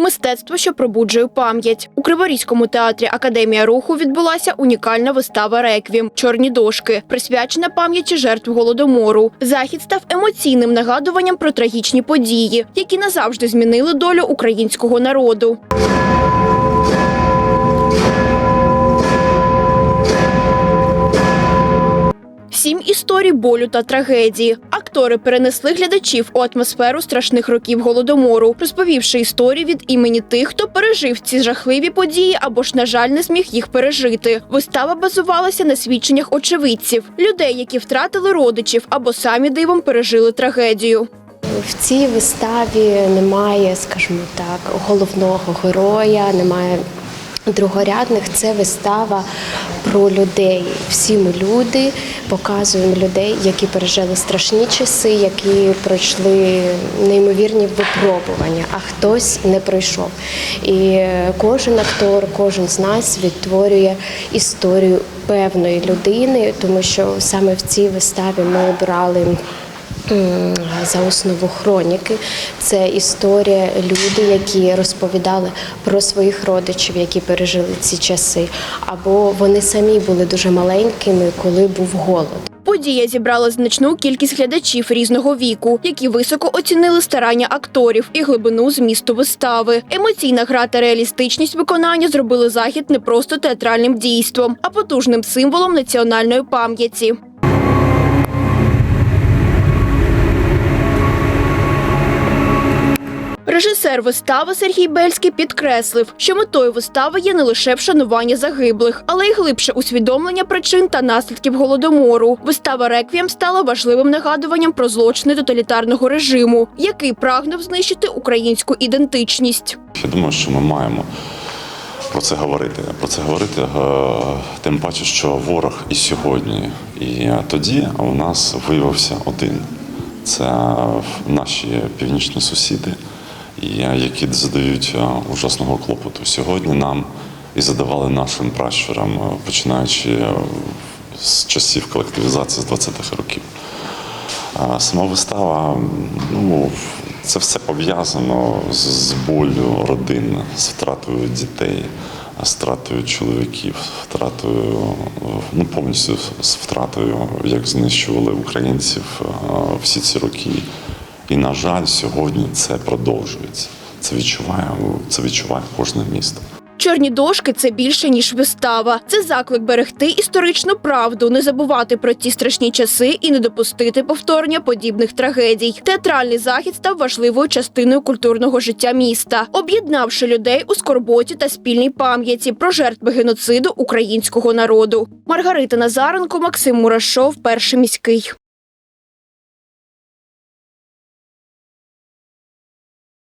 Мистецтво, що пробуджує пам'ять. У Криворізькому театрі Академія руху відбулася унікальна вистава Реквім Чорні дошки, присвячена пам'яті жертв голодомору. Захід став емоційним нагадуванням про трагічні події, які назавжди змінили долю українського народу. Сім історій болю та трагедії. Актори перенесли глядачів у атмосферу страшних років голодомору, розповівши історії від імені тих, хто пережив ці жахливі події або ж, на жаль, не зміг їх пережити. Вистава базувалася на свідченнях очевидців, людей, які втратили родичів або самі дивом пережили трагедію. В цій виставі немає, скажімо так, головного героя, немає другорядних. Це вистава про людей. Всі ми люди, показуємо людей, які пережили страшні часи, які пройшли неймовірні випробування, а хтось не пройшов. І кожен актор, кожен з нас відтворює історію певної людини, тому що саме в цій виставі ми обрали. М, За основу хроніки це історія люди, які розповідали про своїх родичів, які пережили ці часи, або вони самі були дуже маленькими, коли був голод. Подія зібрала значну кількість глядачів різного віку, які високо оцінили старання акторів і глибину змісту вистави. Емоційна гра та реалістичність виконання зробили захід не просто театральним дійством, а потужним символом національної пам'яті. Режисер вистави Сергій Бельський підкреслив, що метою вистави є не лише вшанування загиблих, але й глибше усвідомлення причин та наслідків голодомору. Вистава Реквієм стала важливим нагадуванням про злочини тоталітарного режиму, який прагнув знищити українську ідентичність. Я думаю, що ми маємо про це говорити. Про це говорити е, тим паче, що ворог і сьогодні. І тоді у нас виявився один. Це наші північні сусіди, які задають е, ужасного клопоту. Сьогодні нам і задавали нашим пращурам, е, починаючи е, з часів колективізації з 20-х років. Сама вистава, ну, це все пов'язано з, болю родин, з втратою дітей, з втратою чоловіків, втратою, ну, повністю з втратою, як знищували українців всі ці роки. І, на жаль, сьогодні це продовжується. Це відчуває, це відчуває кожне місто. Чорні дошки це більше ніж вистава. Це заклик берегти історичну правду, не забувати про ті страшні часи і не допустити повторення подібних трагедій. Театральний захід став важливою частиною культурного життя міста, об'єднавши людей у скорботі та спільній пам'яті про жертви геноциду українського народу. Маргарита Назаренко, Максим Мурашов, перший міський.